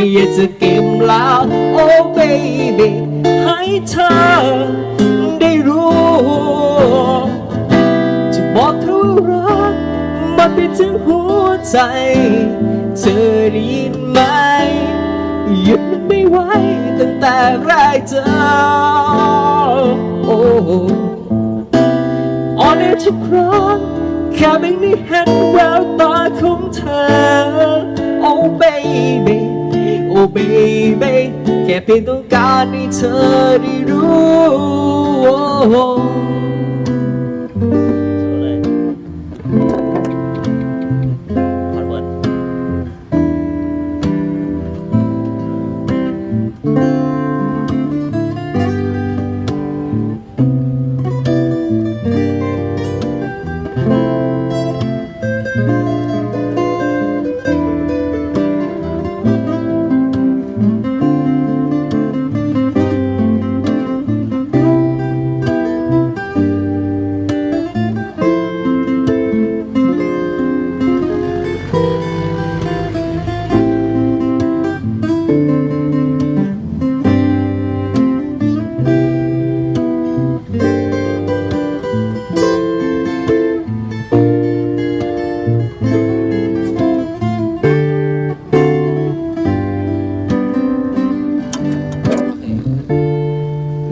ไม่อยากจะเก็บแล้ว โอ้ baby ให้เธอได้รู้ จะบอกเธอว่ารักมันไปถึงหัวใจ เธอได้ยินไหมหยุดมันไม่ไหวตั้งแต่แรกเจอโอ้ออนแอทุกครั้งแค่ไม่ได้เห็นแววตาของเธอโอ้ baby โอ้ baby แค่เพียงต้องการให้เธอได้รู้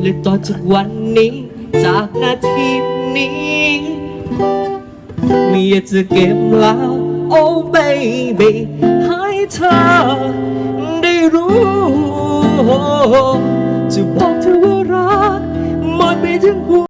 และต่อจากวันนี้ จากนาทีนี้ ไม่อยากจะเก็บแล้วโอ้ baby ให้เธอได้รู้ จะบอกเธอว่ารักหมดไปถึงหัว